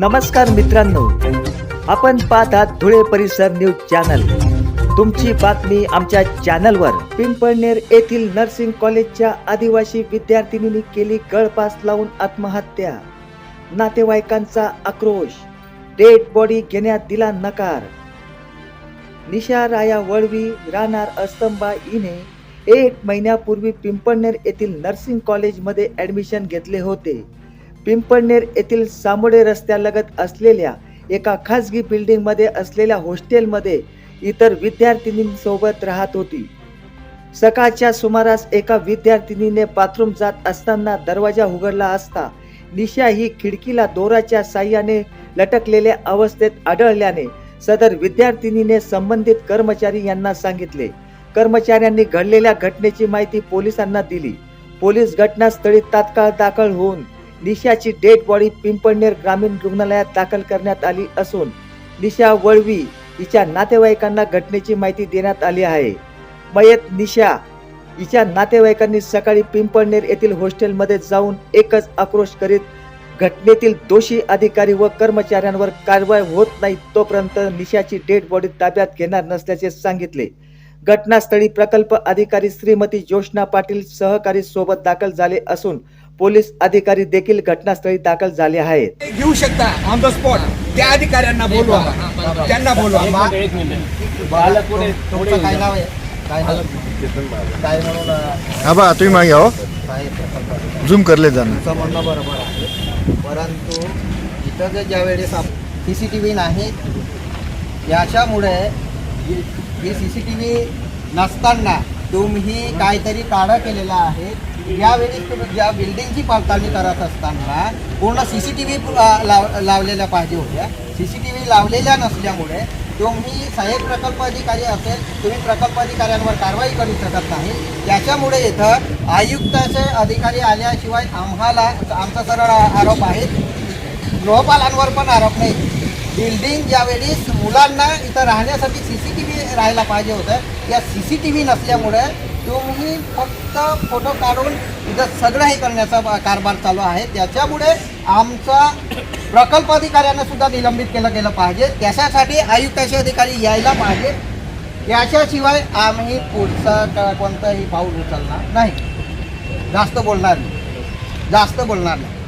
नमस्कार मित्रांनो. आपण पाहत आहात धुळे परिसर न्यूज चॅनल. तुमची बातमी आमच्या चॅनलवर पिंपळनेर येथील नर्सिंग कॉलेजच्या आदिवासी विद्यार्थिनींनी केली गळपास लावून आत्महत्या. नातेवाईकांचा आक्रोश. डेड बॉडी घेण्यात दिला नकार. निशा राया वळवी राहणार अस्तंबा हिने एक महिन्यापूर्वी पिंपळनेर येथील नर्सिंग कॉलेजमध्ये ॲडमिशन घेतले होते. पिंपळनेर येथील सामोडे रस्त्यालगत असलेल्या एका खासगी बिल्डिंगमध्ये असलेल्या हॉस्टेलमध्ये इतर विद्यार्थिनींसोबत राहत होती. सकाळच्या सुमारास एका विद्यार्थिनीने बाथरूम जात असताना दरवाजा उघडला असता निशा ही खिडकीला दोराच्या साह्याने लटकलेल्या अवस्थेत आढळल्याने सदर विद्यार्थिनीने संबंधित कर्मचारी यांना सांगितले. कर्मचाऱ्यांनी घडलेल्या घटनेची माहिती पोलिसांना दिली. पोलीस घटनास्थळी तात्काळ दाखल होऊन निशाची डेड बॉडी पिंपळनेर ग्रामीण रुग्णालयात दाखल करण्यात आली असून निशा वळवी हिच्या नातेवाईकांना घटनेची माहिती देण्यात आली आहे. मयत निशा हिच्या नातेवाईकांनी सकाळी पिंपळनेर येथील हॉस्टेलमध्ये जाऊन एकच आक्रोश करीत घटनेतील दोषी अधिकारी व कर्मचाऱ्यांवर कारवाई होत नाही तोपर्यंत निशाची डेड बॉडी ताब्यात घेणार नसल्याचे सांगितले. घटनास्थळी प्रकल्प अधिकारी श्रीमती ज्योष्णा पाटील सहकारी सोबत दाखल झाले असून पोलीस अधिकारी देखील घटनास्थळी दाखल झाले आहेत. ते घेऊ शकता ऑन द स्पॉट त्या अधिकाऱ्यांना बोलवा. त्यांना बोलवा. तुमचं काय नाव आहे? काय नाव? काय म्हणून अं, हा बा तुम्ही मागे हो काय प्रकल्प झूम करले जाणं तुमचं म्हणणं बरोबर आहे. परंतु इथं जे ज्या वेळेस सी सी टी व्ही नाही याच्यामुळे ही सी सी टी व्ही नसताना तुम्ही काहीतरी काढा केलेला आहे. यावेळी तुम्ही ज्या बिल्डिंगची पडताळणी करत असताना पूर्ण सी सी टी व्ही लाव लावलेल्या पाहिजे होत्या. सी सी टी व्ही लावलेल्या नसल्यामुळे तुम्ही साहेब प्रकल्प अधिकारी असेल तुम्ही प्रकल्प अधिकाऱ्यांवर कारवाई करू शकत नाही. त्याच्यामुळे इथं आयुक्ताचे अधिकारी आल्याशिवाय आम्हाला आमचा सरळ आरोप आहे. गृहपालांवर पण आरोप नाही. बिल्डिंग ज्यावेळी मुलांना इथं राहण्यासाठी सी सी टी व्ही राहायला पाहिजे होतं या सी सी टी व्ही नसल्यामुळे तुम्ही फक्त फोटो काढून इथं सगळं हे करण्याचा कारभार चालू आहे. त्याच्यामुळे आमचा प्रकल्प अधिकाऱ्यांना सुद्धा निलंबित केलं गेलं पाहिजे. त्याच्यासाठी आयुक्ताचे अधिकारी यायला पाहिजे. त्याच्याशिवाय आम्ही पुढचं कोणतंही पाऊल उचलणार नाही. जास्त बोलणार नाही. जास्त बोलणार नाही.